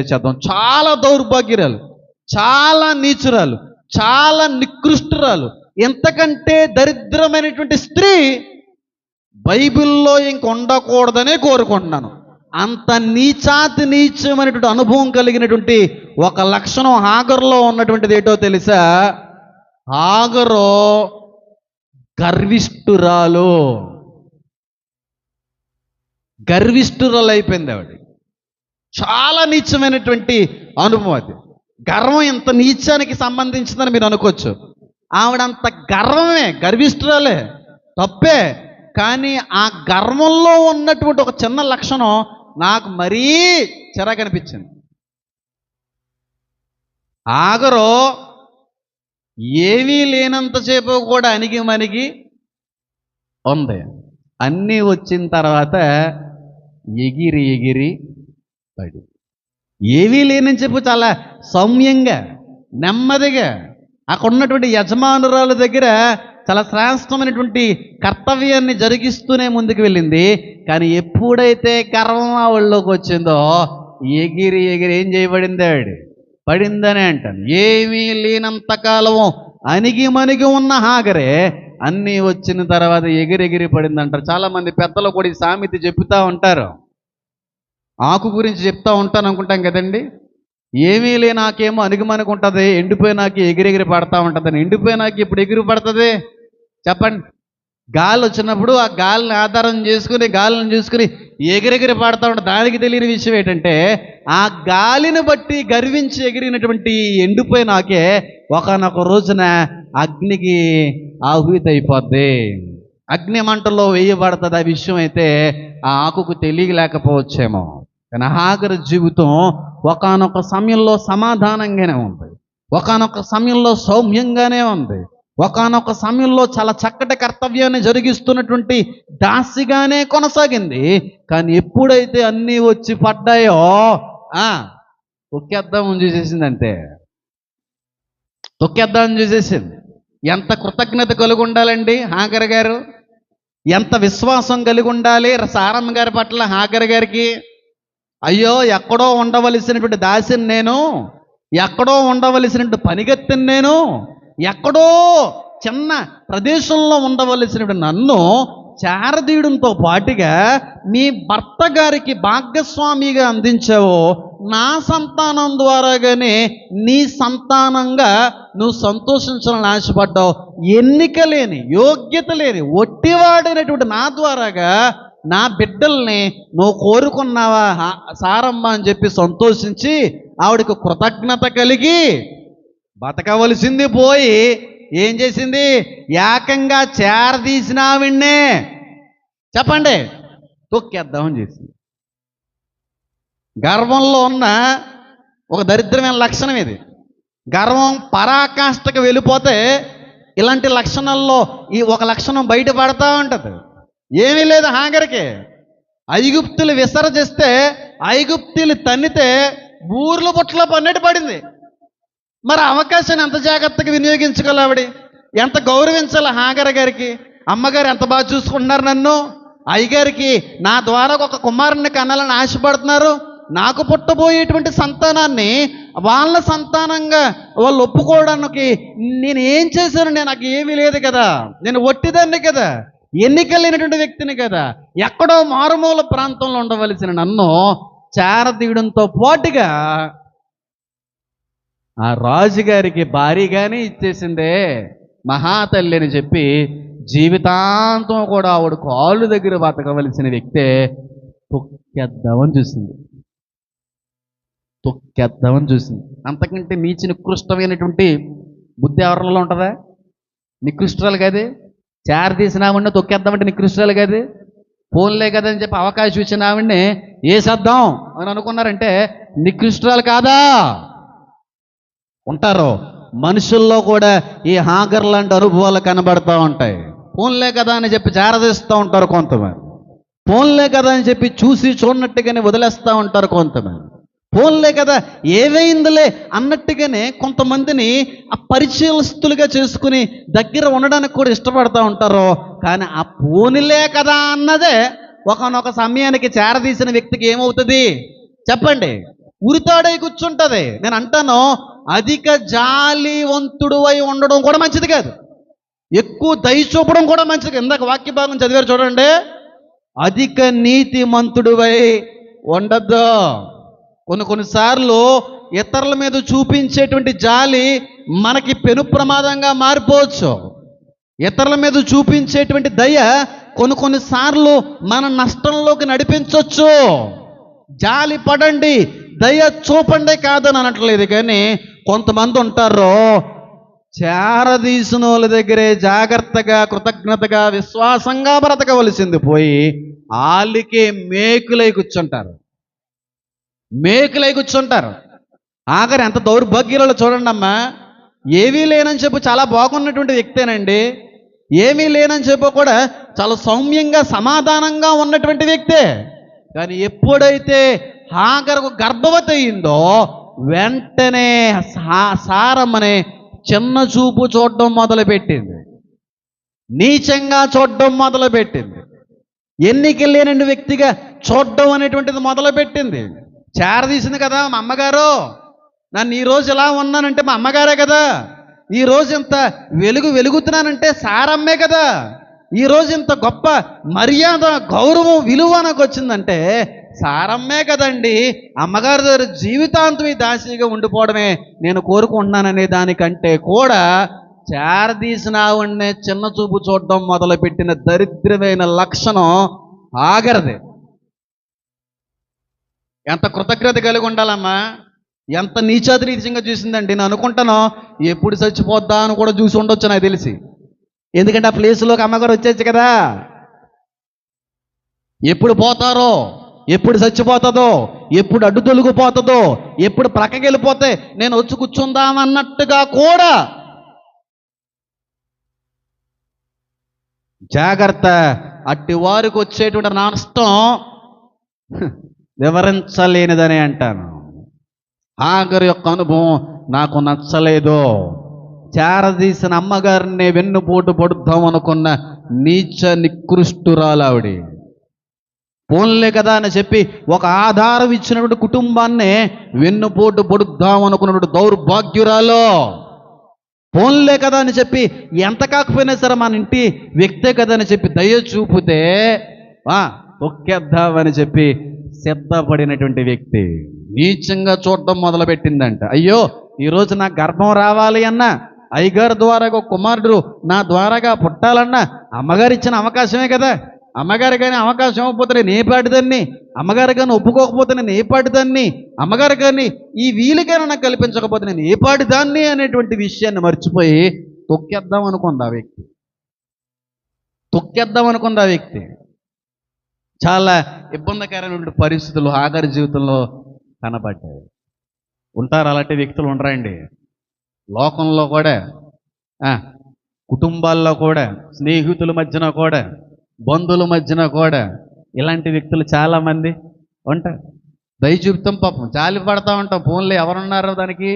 చేద్దాం. చాలా దౌర్భాగ్యురాలు చాలా నీచురాలు చాలా నికృష్టురాలు. ఎంతకంటే దరిద్రమైనటువంటి స్త్రీ బైబిల్లో ఇంక ఉండకూడదనే కోరుకుంటున్నాను. అంత నీచాతి నీచమైనటువంటి అనుభవం కలిగినటువంటి ఒక లక్షణం హాగర్లో ఉన్నటువంటిది ఏంటో తెలుసా? హాగరు గర్విష్ఠురాలు. గర్విష్ఠురాలు అయిపోయింది ఆవిడ. చాలా నీచమైనటువంటి అనుభవం అది. గర్వం ఇంత నీచానికి సంబంధించిందని మీరు అనుకోవచ్చు. ఆవిడంత గర్వమే గర్విష్ఠురాలే. తప్పే. కానీ ఆ గర్వంలో ఉన్నటువంటి ఒక చిన్న లక్షణం నాకు మరీ చిరాకనిపించింది ఆగరు ఏమీ లేనంతసేపు కూడా అణిగి మణిగి ఉంది. అన్నీ వచ్చిన తర్వాత ఎగిరి ఎగిరి పడి ఏవీ లేనని చెప్పు చాలా సౌమ్యంగా నెమ్మదిగా అక్కడ ఉన్నటువంటి యజమానురాల దగ్గర చాలా శ్రేష్టమైనటువంటి కర్తవ్యాన్ని జరిగిస్తూనే ముందుకు వెళ్ళింది. కానీ ఎప్పుడైతే గర్వం ఆ ఒళ్ళోకి వచ్చిందో ఎగిరి ఎగిరి ఏం చేయబడింది ఆవిడ? పడిందనే అంటాను. ఏమీ లేనంత కాలము అణిగి మణిగి ఉన్న హాగరే అన్నీ వచ్చిన తర్వాత ఎగిరెగిరి పడిందంటారు. చాలామంది పెద్దలు కూడా ఈ సామెత చెప్తా ఉంటారు. ఆకు గురించి చెప్తా ఉంటాను అనుకుంటాం కదండి. ఏమీ లే నాకేమో అణిగిమణిగి ఉంటుంది ఎండిపోయినాకి ఎగిరెగిరి పడతా ఉంటుందని. ఎండిపోయినాకి ఇప్పుడు ఎగిరి పడుతుంది? చెప్పండి. గాలి వచ్చినప్పుడు ఆ గాలిని ఆధారం చేసుకుని గాలిని చూసుకుని ఎగిరెగిరి పాడుతూ ఉంటుంది దానికి తెలియని విషయం ఏంటంటే ఆ గాలిని బట్టి గర్వించి ఎగిరినటువంటి ఎండిపోయినాకే ఒకనొక రోజున అగ్నికి ఆహుతి అయిపోద్ది. అగ్ని మంటలో వేయబడుతుంది ఆ విషయం అయితే ఆ ఆకుకు తెలియలేకపోవచ్చేమో. కానీ హాగర జీవితం ఒకనొక సమయంలో సమాధానంగానే ఉంది. ఒకనొక సమయంలో సౌమ్యంగానే ఉంది. ఒకనొక సమయంలో చాలా చక్కటి కర్తవ్యాన్ని జరిగిస్తున్నటువంటి దాసిగానే కొనసాగింది. కానీ ఎప్పుడైతే అన్నీ వచ్చి పడ్డాయో ఆ తొక్కేద్దామని చూసేసింది అంతే తొక్కేద్దామని చూసేసింది. ఎంత కృతజ్ఞత కలిగి ఉండాలండి హాగర్ గారు? ఎంత విశ్వాసం కలిగి ఉండాలి సారమ్మ గారి పట్ల హాగర్ గారికి? అయ్యో ఎక్కడో ఉండవలసినటువంటి దాసిని నేను ఎక్కడో ఉండవలసినటువంటి పనిగత్తిని నేను ఎక్కడో చిన్న ప్రదేశంలో ఉండవలసినటువంటి నన్ను చేరదీయడంతో పాటుగా మీ భర్త గారికి భాగస్వామిగా అందించావో నా సంతానం ద్వారాగానే నీ సంతానంగా నువ్వు సంతోషించాలని ఆశపడ్డావు. ఎన్నిక లేని యోగ్యత లేని ఒట్టివాడైనటువంటి నా ద్వారాగా నా బిడ్డల్ని నువ్వు కోరుకున్నావా? సారమ్మ అని చెప్పి సంతోషించి ఆవిడకు కృతజ్ఞత కలిగి బతకవలసింది పోయి ఏం చేసింది? ఏకంగా చేరదీసిన ఆవిడ్నే. చెప్పండి. తొక్కేద్దామని చేసింది. గర్వంలో ఉన్న ఒక దరిద్రమైన లక్షణం ఇది. గర్వం పరాకాష్ఠకు వెళ్ళిపోతే ఇలాంటి లక్షణాల్లో ఈ ఒక లక్షణం బయటపడతా ఉంటుంది. ఏమీ లేదు హాగరికి. ఐగుప్తులు విసర్జిస్తే ఐగుప్తులు తన్నితే ఊర్ల బుట్టలో పన్నట్టు పడింది. మరి అవకాశాన్ని ఎంత జాగ్రత్తగా వినియోగించగల ఆవిడ? ఎంత గౌరవించాలి హాంగర్ గారికి? అమ్మగారు ఎంత బాగా చూసుకుంటున్నారు నన్ను? అయ్యగారికి నా ద్వారా ఒక కుమారుణ్ణి కనాలని ఆశపడుతున్నారు. నాకు పుట్టబోయేటువంటి సంతానాన్ని వాళ్ళ సంతానంగా వాళ్ళు ఒప్పుకోవడానికి నేను ఏం చేశాను? నేను నాకు ఏమీ లేదు కదా. నేను ఒట్టిదాన్ని కదా. ఎన్నిక లేనటువంటి వ్యక్తిని కదా. ఎక్కడో మారుమూల ప్రాంతంలో ఉండవలసిన నన్ను చేరదీయడంతో పాటుగా ఆ రాజుగారికి భారీగానే ఇచ్చేసిందే మహాతల్లి అని చెప్పి జీవితాంతం కూడా ఆవిడ కాళ్ళు దగ్గర బతకవలసిన వ్యక్తే తొక్కేద్దామని చూసింది. తొక్కేద్దామని చూసింది. అంతకంటే నీచి నికృష్టమైనటువంటి బుద్ధి ఎవరిలో ఉంటుందా? నికృష్టాలు కదే? చార తీసినామంటే తొక్కేద్దామంటే నికృష్టాలు కదే. ఫోన్లే అని చెప్పి అవకాశం ఇచ్చిన ఆవిడ్ని వేసేద్దాం అని అనుకున్నారంటే నికృష్టాలు కాదా? ఉంటారు. మనుషుల్లో కూడా ఈ హాగర్ లాంటి అనుభవాలు కనబడుతూ ఉంటాయి. ఫోన్లే కదా అని చెప్పి చేరదీస్తూ ఉంటారు కొంతమంది. ఫోన్లే కదా అని చెప్పి చూసి చూడనట్టుగానే వదిలేస్తూ ఉంటారు కొంతమంది. పోన్లే కదా ఏవైందిలే అన్నట్టుగానే కొంతమందిని ఆ పరిచయస్తులుగా చేసుకుని దగ్గర ఉండడానికి కూడా ఇష్టపడతా ఉంటారు. కానీ ఆ పోనిలే కదా అన్నదే ఒకనొక సమయానికి చేరదీసిన వ్యక్తికి ఏమవుతుంది? చెప్పండి. ఉరితాడై కూర్చుంటుంది. నేను అంటాను అధిక జాలివంతుడు అయి ఉండడం కూడా మంచిది కాదు. ఎక్కువ దయ చూపడం కూడా మంచిది. ఇందాక వాక్య భాగం చదివారు చూడండి. అధిక నీతిమంతుడువై ఉండద్దు. కొన్ని కొన్నిసార్లు ఇతరుల మీద చూపించేటువంటి జాలి మనకి పెను ప్రమాదంగా మారిపోవచ్చు. ఇతరుల మీద చూపించేటువంటి దయ కొన్ని కొన్నిసార్లు మన నష్టంలోకి నడిపించవచ్చు జాలి పడండి దయ చూపండి కాదని అనట్లేదు కానీ కొంతమంది ఉంటారు చేరదీసిన వాళ్ళ దగ్గరే జాగ్రత్తగా కృతజ్ఞతగా విశ్వాసంగా బ్రతకవలసింది పోయి వాళ్ళకే మేకులై కూర్చుంటారు. మేకులై కూర్చుంటారు. ఆఖరి ఎంత దౌర్భాగ్యాలలో చూడండి అమ్మా. ఏమీ లేనని చెప్పి చాలా బాగున్నటువంటి వ్యక్తేనండి. ఏమీ లేనని చెప్పి కూడా చాలా సౌమ్యంగా సమాధానంగా ఉన్నటువంటి వ్యక్తే. కానీ ఎప్పుడైతే హాగరకు గర్భవతి అయిందో వెంటనే సా సారమ్మనే చిన్న చూపు చూడడం మొదలుపెట్టింది. నీచంగా చూడడం మొదలుపెట్టింది. ఎన్నికలేనండి వ్యక్తిగా చూడడం అనేటువంటిది మొదలుపెట్టింది. చేరదీసింది కదా మా అమ్మగారు. నన్ను ఈ రోజు ఇలా ఉన్నానంటే మా అమ్మగారే కదా. ఈ రోజు ఇంత వెలుగు వెలుగుతున్నానంటే సారమ్మే కదా. ఈ రోజు ఇంత గొప్ప మర్యాద గౌరవం విలువ నాకు వచ్చిందంటే సారమ్మే కదండి. అమ్మగారి దగ్గర జీవితాంతం ఈ దాసిగా ఉండిపోవడమే నేను కోరుకుంటున్నాననే దానికంటే కూడా చేరదీసిన ఆవిడనే చిన్న చూపు చూడడం మొదలుపెట్టిన దరిద్రమైన లక్షణం ఆగరదే. ఎంత కృతజ్ఞత కలిగి ఉండాలమ్మా? ఎంత నీచాతి నీచంగా చూసిందండి. నేను అనుకుంటాను ఎప్పుడు చచ్చిపోద్దా అని కూడా చూసి ఉండొచ్చు నాకు తెలిసి. ఎందుకంటే ఆ ప్లేస్లోకి అమ్మగారు వచ్చేచ్చు కదా. ఎప్పుడు పోతారో ఎప్పుడు చచ్చిపోతుందో ఎప్పుడు అడ్డు తొలగిపోతుందో ఎప్పుడు ప్రక్కకి వెళ్ళిపోతే నేను వచ్చి కూర్చుందామన్నట్టుగా కూడా జాగ్రత్త. అట్టి వారికి వచ్చేటువంటి నష్టం వివరించలేనిదని అంటాను. ఆఖరి యొక్క అనుభవం నాకు నచ్చలేదు. చేరదీసిన అమ్మగారిని వెన్నుపోటు పడుద్దాం అనుకున్న నీచ నికృష్టురాలావిడి పోన్లే కదా అని చెప్పి ఒక ఆధారం ఇచ్చినటువంటి కుటుంబాన్నే వెన్నుపోటు పడుద్దాం అనుకున్నటువంటి దౌర్భాగ్యురాలో. పోన్లే కదా అని చెప్పి ఎంత కాకపోయినా సరే మన ఇంటి వ్యక్తే కదా అని చెప్పి దయ చూపితే ఆ, చెప్పి సిద్ధపడినటువంటి వ్యక్తి. నీచంగా చూడడం మొదలుపెట్టిందంట. అయ్యో ఈరోజు నాకు గర్భం రావాలి అన్నా అయ్యగారి ద్వారాగా ఒక కుమారుడు నా ద్వారాగా పుట్టాలన్నా అమ్మగారు ఇచ్చిన అవకాశమే కదా. అమ్మగారు కానీ అవకాశం ఇవ్వకపోతే నేను ఏ పాటిదాన్ని అమ్మగారు కానీ ఒప్పుకోకపోతే నేను ఏ పాటిదాన్ని అమ్మగారు కానీ ఈ వీలుకైనా నాకు కల్పించకపోతే నేను ఏ పాటిదాన్ని అనేటువంటి విషయాన్ని మర్చిపోయి తొక్కేద్దాం అనుకుంది ఆ వ్యక్తి. తొక్కేద్దాం అనుకుంది ఆ వ్యక్తి. చాలా ఇబ్బందికరమైన పరిస్థితులు ఆఖరి జీవితంలో కనబడ్డాయి. ఉంటారు అలాంటి వ్యక్తులు ఉండరండి. లోకంలో కూడా కుటుంబాల్లో కూడా స్నేహితుల మధ్యన కూడా బంధువుల మధ్యన కూడా ఇలాంటి వ్యక్తులు చాలామంది ఉంటారు. దయ చూపుతాం పాపం. జాలి పడతా ఉంటాం. ఫోన్లో ఎవరున్నారో దానికి?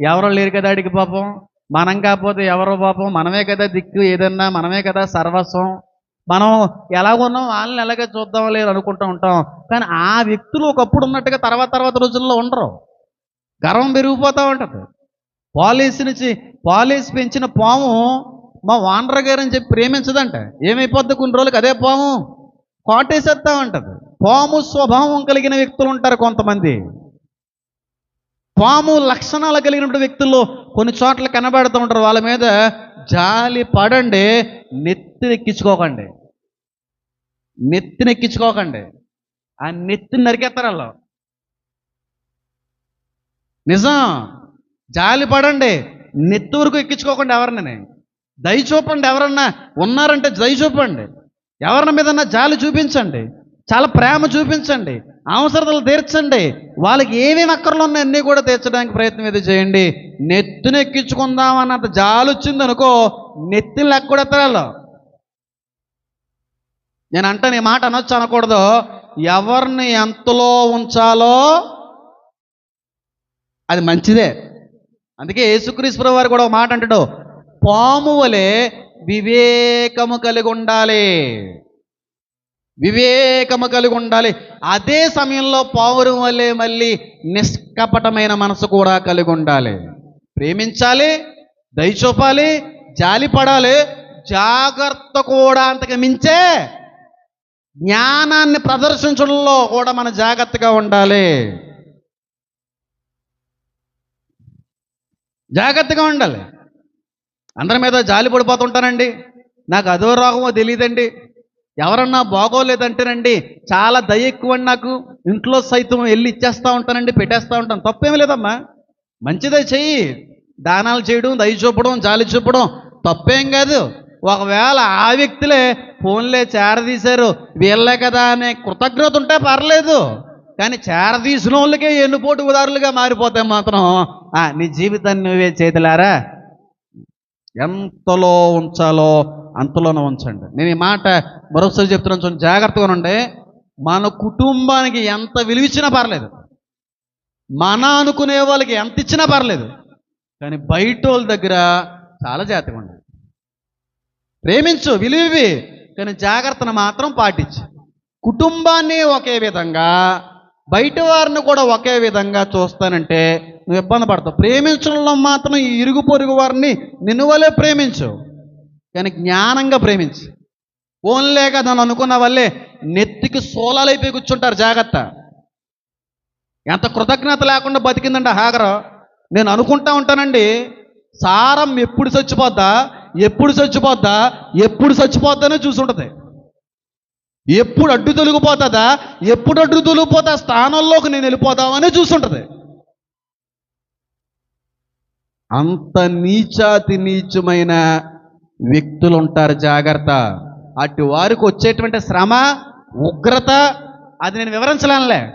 ఎవరో లేరు కదా అడిగి పాపం. మనం కాకపోతే ఎవరో పాపం. మనమే కదా దిక్కు ఏదన్నా మనమే కదా సర్వస్వం. మనం ఎలాగున్నాం వాళ్ళని ఎలాగే చూద్దాం లేదు అనుకుంటూ ఉంటాం. కానీ ఆ వ్యక్తులు ఒకప్పుడు ఉన్నట్టుగా తర్వాత తర్వాత రోజుల్లో ఉండరు. గర్వం పెరిగిపోతూ ఉంటుంది. పాలిస్ నుంచి పాలిస్ పెంచిన పాము మా వానర్ గారు అని చెప్పి ప్రేమించదంట. ఏమైపోద్ది కొన్ని రోజులకు అదే పాము? కాటేసేస్తా ఉంటుంది. పాము స్వభావం కలిగిన వ్యక్తులు ఉంటారు కొంతమంది. పాము లక్షణాలు కలిగినటువంటి వ్యక్తుల్లో కొన్ని చోట్ల కనబడుతూ ఉంటారు. వాళ్ళ మీద జాలి పడండి నెత్తినెక్కించుకోకండి. నెత్తినెక్కించుకోకండి. ఆ నెత్తిని నరికేస్తారు వాళ్ళు. నిజం. జాలి పడండి. నెత్తి వరకు ఎక్కించుకోకండి ఎవరిని దయ చూపండి ఎవరన్నా ఉన్నారంటే దయ చూపండి. ఎవరిన మీదన్నా జాలి చూపించండి. చాలా ప్రేమ చూపించండి. అవసరతలు తీర్చండి. వాళ్ళకి ఏమేమి అక్కర్లు ఉన్నాయి అన్నీ కూడా తీర్చడానికి ప్రయత్నం ఏదో చేయండి. నెత్తిని ఎక్కించుకుందాం అన్నంత జాలి వచ్చింది అనుకో నెత్తిని లెక్కడెత్తరాలో నేను అంటే నీ మాట అనొచ్చు అనకూడదు. ఎవరిని ఎంతలో ఉంచాలో అది మంచిదే. అందుకే యేసుక్రీశ్వర వారు కూడా ఒక మాట అంటాడు. పాము వలె వివేకము కలిగి ఉండాలి. వివేకము కలిగి ఉండాలి. అదే సమయంలో పౌరు వల్లే మళ్ళీ నిష్కపటమైన మనసు కూడా కలిగి ఉండాలి. ప్రేమించాలి దయ చూపాలి జాగ్రత్త కూడా అంతకు మించే జ్ఞానాన్ని ప్రదర్శించడంలో కూడా మనం జాగ్రత్తగా ఉండాలి. జాగ్రత్తగా ఉండాలి. అందరి మీద జాలి పడిపోతుంటానండి. నాకు అదో రోగమో తెలియదండి ఎవరన్నా బాగోలేదంటేనండి చాలా దయ ఎక్కువ నాకు. ఇంట్లో సైతం వెళ్ళి ఇచ్చేస్తూ ఉంటానండి పెట్టేస్తూ ఉంటాను. తప్పేమీ లేదమ్మా. మంచిదే చెయ్యి. దానాలు చేయడం దయ చూపడం జాలి చూపడం తప్పేం కాదు. ఒకవేళ ఆ వ్యక్తులే ఫోన్లే చేరదీశారు వీళ్ళే కదా అనే కృతజ్ఞత ఉంటే పర్లేదు. కానీ చేరదీసిన వాళ్ళకే ఎన్నుపోటు ఉదారులుగా మారిపోతే మాత్రం నీ జీవితాన్ని నువ్వే చేతులారా? ఎంతలో ఉంచాలో అంతలోనే ఉంచండి. నేను ఈ మాట మరొకసారి చెప్తున్నాను చూడండి జాగ్రత్తగా ఉండే మన కుటుంబానికి ఎంత విలువిచ్చినా పర్లేదు. మన అనుకునే వాళ్ళకి ఎంత ఇచ్చినా పర్లేదు. కానీ బయట వాళ్ళ దగ్గర చాలా జాగ్రత్తగా ఉండాలి. ప్రేమించు విలువి కానీ జాగ్రత్తను మాత్రం పాటించు. కుటుంబాన్ని ఒకే విధంగా బయట వారిని కూడా ఒకే విధంగా చూస్తానంటే నువ్వు ఇబ్బంది పడతావు. ప్రేమించడంలో మాత్రం ఈ ఇరుగు పొరుగు వారిని నిన్ను వలే ప్రేమించు. కానీ జ్ఞానంగా ప్రేమించు. ఓన్లే కదా నన్ను అనుకున్న వల్లే నెత్తికి సోలాలైపోయి కూర్చుంటారు జాగ్రత్త. ఎంత కృతజ్ఞత లేకుండా బతికిందండి హాగర. నేను అనుకుంటా ఉంటానండి సారం ఎప్పుడు చచ్చిపోద్దా? ఎప్పుడు చచ్చిపోద్దా? ఎప్పుడు చచ్చిపోద్దానే చూసుంటుంది. ఎప్పుడు అడ్డు తొలగిపోతుందా? ఎప్పుడు అడ్డు తొలగిపోతా స్థానంలోకి నేను వెళ్ళిపోతామని చూసుంటుంది. అంత నీచాతి నీచమైన వ్యక్తులు ఉంటారు జాగ్రత్త. అటు వారికి వచ్చేటువంటి శ్రమ ఉగ్రత అది నేను వివరించలేనులే.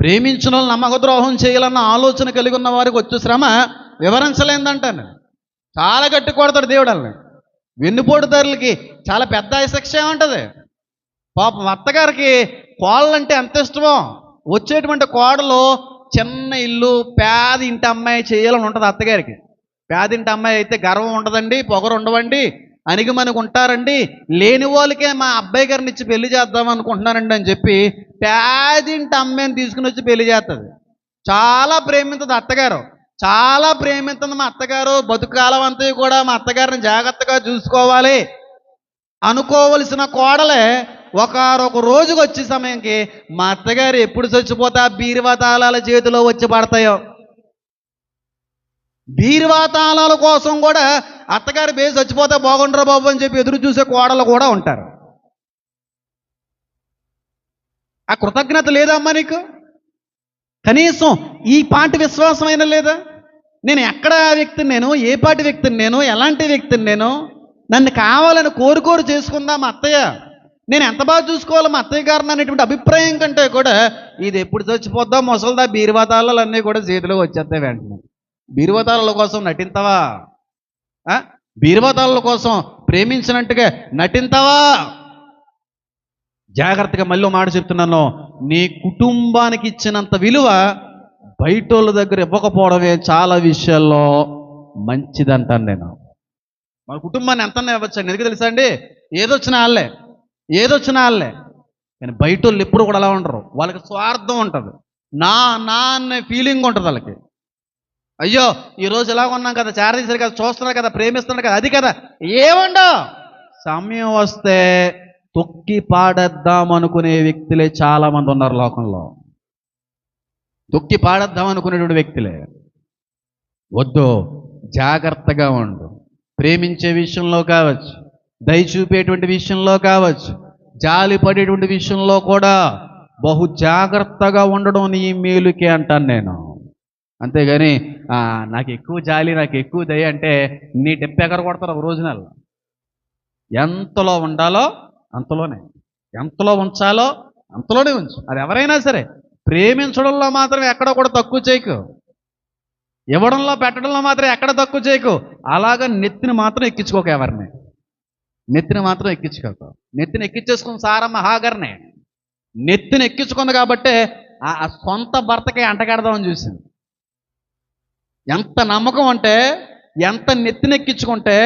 ప్రేమించిన వాళ్ళు నమ్మకద్రోహం చేయాలన్న ఆలోచన కలిగి ఉన్న వారికి వచ్చే శ్రమ వివరించలేదంటాను. చాలా గట్టి కొడతాడు దేవుడు వాళ్ళని. వెన్నుపోటుదారులకి చాలా పెద్ద శిక్ష ఉంటుంది పాపం అత్తగారికి కోళ్ళంటే ఎంత ఇష్టమో వచ్చేటువంటి కోడలు చిన్న ఇల్లు పేద ఇంటి అమ్మాయి చేయాలని ఉంటుంది అత్తగారికి. పేద ఇంటి అమ్మాయి అయితే గర్వం ఉండదండి పొగరు ఉండవండి అనిగి మనకు ఉంటారండి లేని వాళ్ళకే మా అబ్బాయి గారిని ఇచ్చి పెళ్ళి చేద్దాం అనుకుంటున్నానండి అని చెప్పి పేదింటి అమ్మాయిని తీసుకుని వచ్చి పెళ్ళి చేస్తుంది చాలా ప్రేమించదు అత్తగారు. చాలా ప్రేమిస్తుంది మా అత్తగారు. బతుకాలం అంతా కూడా మా అత్తగారిని జాగ్రత్తగా చూసుకోవాలి. అనుకోవలసిన కోడలే ఒకరొక రోజుకి వచ్చే సమయంకి మా అత్తగారు ఎప్పుడు చచ్చిపోతా? బీరువా తాళాల చేతిలో వచ్చి పడతాయో. బీరువా తాళాల కోసం కూడా అత్తగారు బేసి చచ్చిపోతే బాగుండరా బాబు అని చెప్పి ఎదురు చూసే కోడలు కూడా ఉంటారు. ఆ కృతజ్ఞత లేదా అమ్మా నీకు? కనీసం ఈ పాటి విశ్వాసమైనా లేదా? నేను ఎక్కడ వ్యక్తిని నేను? ఏ పాటి వ్యక్తిని నేను? ఎలాంటి వ్యక్తిని నేను? నన్ను కావాలని కోరుకోరు చేసుకుందా మా అత్తయ్య? నేను ఎంత బాగా చూసుకోవాలి మా అత్తయ్య గారిని అనేటువంటి అభిప్రాయం కంటే కూడా ఇది ఎప్పుడు చచ్చిపోద్దా ముసలిదా బీరువాతాలు అన్నీ కూడా చేతిలో వచ్చేస్తాయి వెంటనే. బీరువాతాల కోసం నటింతవా? ఆ? బీరువాతాల కోసం ప్రేమించినట్టుగా నటింతవా? జాగ్రత్తగా మళ్ళీ మాట చెప్తున్నాను. నీ కుటుంబానికి ఇచ్చినంత విలువ బయటోళ్ళ దగ్గర ఇవ్వకపోవడమే చాలా విషయాల్లో మంచిదంటాను నేను. మన కుటుంబాన్ని ఎంత ఇవ్వచ్చండి. ఎందుకు తెలుసా అండి? ఏదొచ్చిన వాళ్ళే. ఏదొచ్చిన వాళ్ళే. కానీ బయట వాళ్ళు ఎప్పుడు కూడా అలా ఉండరు. వాళ్ళకి స్వార్థం ఉంటుంది. నా నా అనే ఫీలింగ్ ఉంటుంది వాళ్ళకి. అయ్యో ఈ రోజు ఇలా ఉన్నాం కదా చారదీశారు కదా చూస్తున్నారు కదా ప్రేమిస్తున్నారు కదా అది కదా. ఏముండో సమయం వస్తే తొక్కి పాడేద్దాం అనుకునే వ్యక్తులే చాలామంది ఉన్నారు లోకంలో. తొక్కి పాడద్దాం అనుకునేటువంటి వ్యక్తులే. వద్దు జాగ్రత్తగా ఉండు. ప్రేమించే విషయంలో కావచ్చు దయ చూపేటువంటి విషయంలో కావచ్చు జాలి పడేటువంటి విషయంలో కూడా బహు జాగ్రత్తగా ఉండడం నీ మేలుకే అంటాను నేను. అంతేగాని నాకు ఎక్కువ జాలి నాకు ఎక్కువ దయ అంటే నీ డెప్పెగర కొడతారు ఒక రోజున? ఎంతలో ఉండాలో అంతలోనే. ఎంతలో ఉంచాలో అంతలోనే ఉంచు. అది ఎవరైనా సరే ప్రేమించడంలో మాత్రం ఎక్కడ కూడా తక్కువ చేయకు. ఇవ్వడంలో పెట్టడంలో మాత్రం ఎక్కడ తక్కువ చేయకు. అలాగ నెత్తిని మాత్రం ఎక్కించుకోక ఎవరిని. నెత్తిని మాత్రం ఎక్కించుకోక. నెత్తిని ఎక్కించేసుకున్న సారమ్మ హాగర్నే నెత్తిని ఎక్కించుకుంది కాబట్టే ఆ సొంత భర్తకి అంటగడదామని చూసింది. ఎంత నమ్మకం అంటే ఎంత నెత్తినెక్కించుకుంటే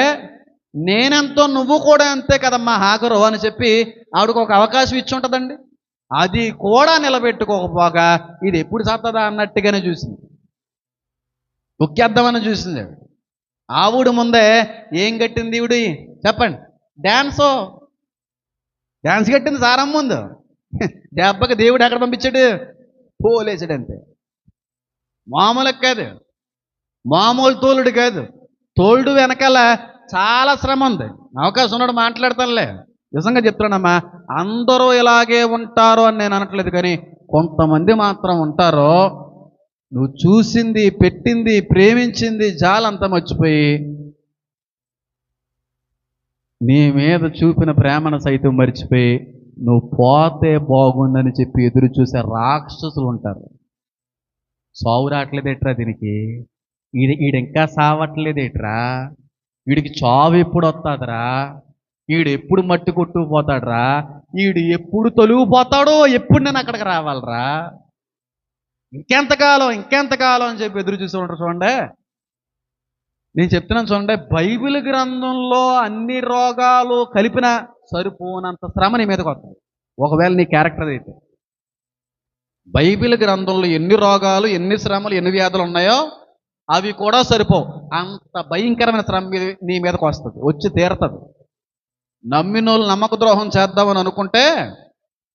నేనెంతో నువ్వు కూడా అంతే కదమ్మా హాగరు అని చెప్పి ఆవిడకు ఒక అవకాశం ఇచ్చి ఉంటుందండి. అది కూడా నిలబెట్టుకోకపోగా ఇది ఎప్పుడు సత్తదా అన్నట్టుగానే చూసింది. తొక్కేద్దామని చూసింది ఆవుడు. ముందే ఏం కట్టింది ఈవిడి? చెప్పండి. డ్యాన్సో? డ్యాన్స్ కట్టింది సారమ్మ ముందు. దెబ్బకి దేవుడు ఎక్కడ పంపించాడు? పోలేసాడు అంతే మామూలు కాదు. మామూలు తోలుడు కాదు. తోలుడు వెనకాల చాలా శ్రమ ఉంది. అవకాశం ఉన్నాడు మాట్లాడతానులే. నిజంగా చెప్తున్నానమ్మా అందరూ ఇలాగే ఉంటారు అని నేను అనట్లేదు కానీ కొంతమంది మాత్రం ఉంటారో నువ్వు చూసింది పెట్టింది ప్రేమించింది జాలంతా మర్చిపోయి నీ మీద చూపిన ప్రేమను సైతం మర్చిపోయి నువ్వు పోతే బాగుందని చెప్పి ఎదురు చూసే రాక్షసులు ఉంటారు. సావు రావట్లేదేట్రా దీనికి? ఈడ ఈడు ఇంకా సావట్లేదేట్రా? వీడికి చావు ఎప్పుడు వస్తుందిరా? ఈడు ఎప్పుడు మట్టి కొట్టుకుపోతాడురా ఈడు ఎప్పుడు తొలిగిపోతాడో ఎప్పుడు నేను అక్కడికి రావాలరా? ఇంకెంతకాలం ఇంకెంతకాలం అని చెప్పి ఎదురు చూసి ఉంటారు చూడండి. నేను చెప్తున్నాను చూడండి బైబిల్ గ్రంథంలో అన్ని రోగాలు కలిపిన సరిపోనంత శ్రమ నీ మీదకి వస్తుంది. ఒకవేళ నీ క్యారెక్టర్ అయితే. బైబిల్ గ్రంథంలో ఎన్ని రోగాలు ఎన్ని శ్రమలు ఎన్ని వ్యాధులు ఉన్నాయో అవి కూడా సరిపోవు. అంత భయంకరమైన శ్రమ నీ మీదకి వస్తుంది. వచ్చి తీరుతుంది. నమ్మిన వాళ్ళు నమ్మక ద్రోహం చేద్దామని అనుకుంటే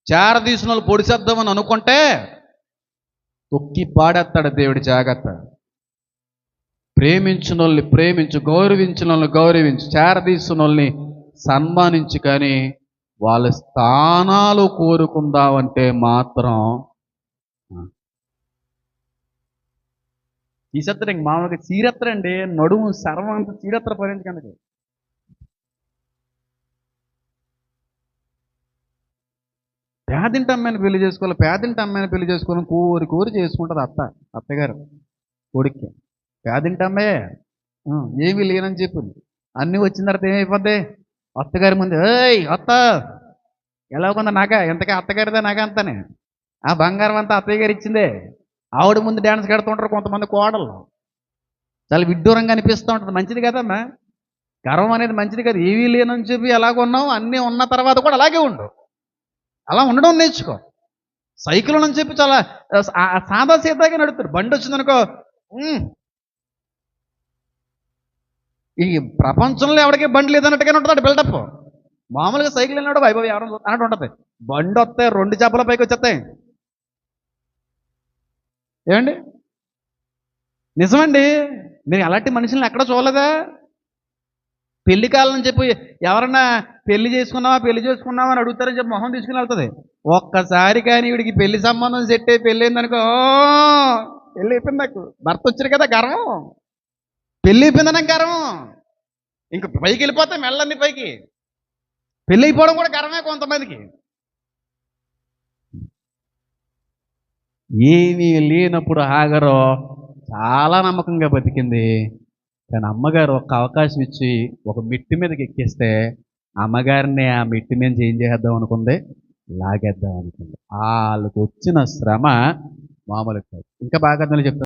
చేరదీసిన వాళ్ళు పొడిచేద్దామని అనుకుంటే తొక్కి పాడేస్తాడు దేవుడి జాగ్రత్త. ప్రేమించిన వాళ్ళని ప్రేమించు గౌరవించిన వాళ్ళని గౌరవించు చేరదీసిన వాళ్ళని సన్మానించు కానీ వాళ్ళ స్థానాలు కోరుకుందామంటే మాత్రం తీసేత్తడు ఇంక మామూలుగా చీరెత్తరండి నడుము సర్వం చీరత్ర చీరెత్తర పేదింటి అమ్మాయిని పెళ్ళి చేసుకోవాలి పేదింటి అమ్మాయిని పెళ్ళి చేసుకోవాలని కోరి కోరి చేసుకుంటుంది అత్త అత్తగారు కొడుక్కి. పేదింటి అమ్మాయే. ఏమీ లేనని చెప్పింది. అన్నీ వచ్చిన తర్వాత ఏమైపోద్ది? అత్తగారి ముందు ఏయ్ అత్త! ఎలా కొందా నాక ఎంతగా అత్తగారిదే నగ అంతానే? ఆ బంగారం అంతా అత్తయ్య గారు ఇచ్చిందే. ఆవిడ ముందు డ్యాన్స్ కడుతుంటారు కొంతమంది కోడలు చాలా విడ్డూరంగా అనిపిస్తూ ఉంటుంది. మంచిది కదమ్మా? గర్వం అనేది మంచిది కదా. ఏవీ లేనని చెప్పి ఎలాగొన్నావు అన్నీ ఉన్న తర్వాత కూడా అలాగే ఉండు. అలా ఉండడం నేర్చుకో. సైకిల్ అని చెప్పి చాలా సాదా సీతాగా నడుపుతారు. బండి వచ్చిందనుకో ఈ ప్రపంచంలో ఎవరికి బండి లేదన్నట్టుగానే ఉంటుంది బిల్డప్. మామూలుగా సైకిల్ వెళ్ళినాడు వైభవ్ ఎవరు అన్నట్టు ఉంటుంది. బండి వస్తాయి రెండు చేపల పైకి వచ్చేస్తాయి. ఏమండి? నిజమండి. నేను అలాంటి మనుషుల్ని ఎక్కడ చూడలేదా? పెళ్ళి కాలం చెప్పి ఎవరన్నా పెళ్ళి చేసుకున్నావా పెళ్ళి చేసుకున్నావా అని అడుగుతారని చెప్పి మొహం తీసుకుని వెళ్తుంది. ఒక్కసారి కానీ వీడికి పెళ్ళి సంబంధం సెట్ అయ్యి పెళ్ళి అయిందనుకో పెళ్ళి అయిపోయింది నాకు. భర్త వచ్చారు కదా గర్వం. పెళ్ళి అయిపోయింది నాకు గర్వం. ఇంక పైకి వెళ్ళిపోతే మెల్లన్ని పైకి. పెళ్ళి అయిపోవడం కూడా గర్వమే కొంతమందికి. ఏమీ లేనప్పుడు హాగరో చాలా నమ్మకంగా బతికింది. కానీ అమ్మగారు ఒక అవకాశం ఇచ్చి ఒక మిట్టి మీదకి ఎక్కిస్తే అమ్మగారిని ఆ మిట్టి మీద ఏం చేద్దాం అనుకుంది? లాగేద్దాం అనుకుంది. వాళ్ళకు వచ్చిన శ్రమ మామూలు కాదు. ఇంకా బాగా చెప్తాను